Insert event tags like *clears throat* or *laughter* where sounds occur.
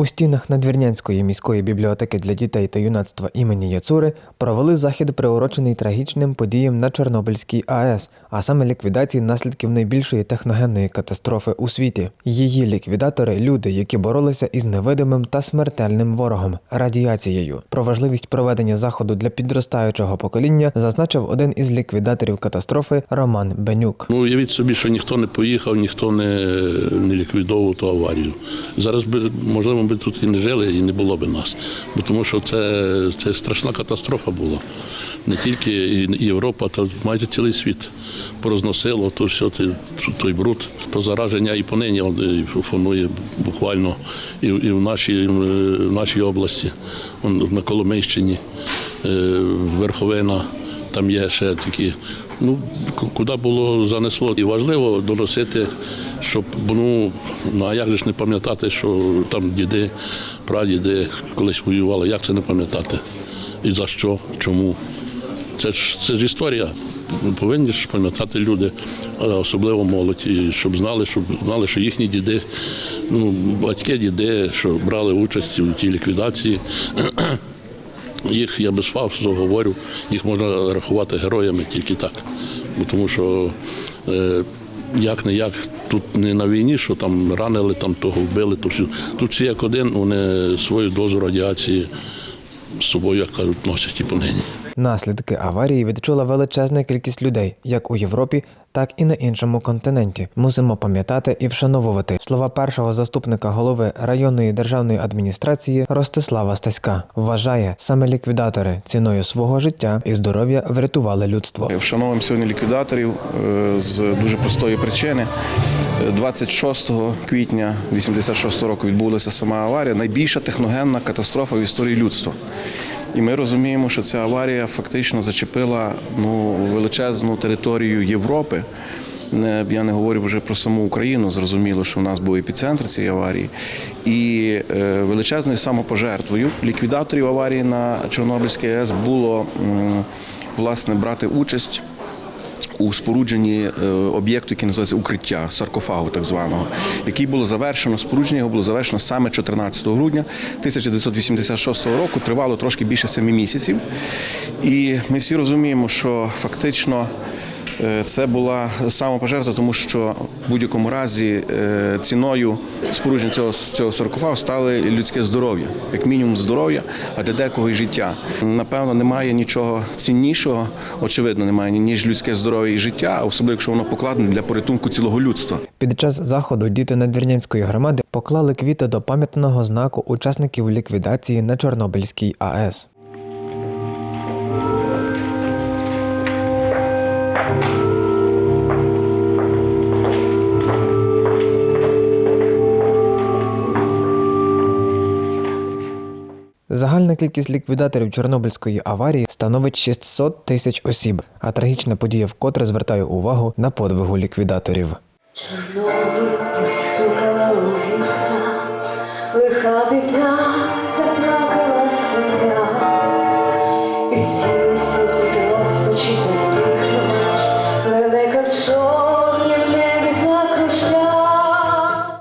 У стінах Надвірнянської міської бібліотеки для дітей та юнацтва імені Яцури провели захід, приурочений трагічним подіям на Чорнобильській АЕС, а саме ліквідації наслідків найбільшої техногенної катастрофи у світі. Її ліквідатори люди, які боролися із невидимим та смертельним ворогом радіацією. Про важливість проведення заходу для підростаючого покоління зазначив один із ліквідаторів катастрофи Роман Бенюк. Ну, уявіть собі, що ніхто не поїхав, ніхто не, не ліквідовував ту аварію. Зараз би, можливо, би тут і не жили, і не було б нас. Бо тому що це, це страшна катастрофа була. Не тільки Європа, та майже цілий світ порозносило то все, той, бруд, то зараження і понині фонує буквально і, і в, нашій, в нашій області, на Коломийщині, е, Верховина, там є ще такі. Ну, куди було занесло. І важливо доносити, щоб ну, ну а як же ж не пам'ятати, що там діди, прадіди колись воювали, як це не пам'ятати? І за що, чому? Це ж це ж історія. Повинні ж пам'ятати люди, особливо молодь, і щоб знали, щоб знали, що їхні діди, ну, батьки, діди, що брали участь у тій ліквідації. *clears throat* Їх я без фавсу говорю, їх можна рахувати героями тільки так. Тому що е, як не як, тут не на війні, що там ранили, там того вбили, то всю. Тут всі як один, вони свою дозу радіації з собою, як кажуть, носять і понині. Наслідки аварії відчула величезна кількість людей, як у Європі, так і на іншому континенті. Мусимо пам'ятати і вшановувати слова першого заступника голови районної державної адміністрації Ростислава Стаська. Вважає, саме ліквідатори ціною свого життя і здоров'я врятували людство. Вшановуємо сьогодні ліквідаторів е, з дуже простої причини. Е, 26 квітня 86 року відбулася сама аварія. Найбільша техногенна катастрофа в історії людства. І ми розуміємо, що ця аварія фактично зачепила ну, величезну територію Європи. Я не говорю вже про саму Україну. Зрозуміло, що в нас був епіцентр цієї аварії, і е, величезною самопожертвою ліквідаторів аварії на Чорнобильській АЕС було власне брати участь. У спорудженні е, об'єкту, який називається укриття саркофагу, так званого, який було завершено, спорудження його було завершено саме 14 грудня 1986 року. Тривало трошки більше семи місяців. І ми всі розуміємо, що фактично це була самопожертва, тому що в будь-якому разі е, ціною спорудження цього, цього саркофагу стали людське здоров'я, як мінімум здоров'я, а для декого і життя. Напевно, немає нічого ціннішого, очевидно, немає ніж людське здоров'я і життя, особливо якщо воно покладене для порятунку цілого людства. Під час заходу діти Надвірнянської громади поклали квіти до пам'ятного знаку учасників ліквідації на Чорнобильській АЕС. Загальна кількість ліквідаторів Чорнобильської аварії становить 600 тисяч осіб, а трагічна подія вкотре звертає увагу на подвигу ліквідаторів. Чорнобиль вікна, лиха біда заправила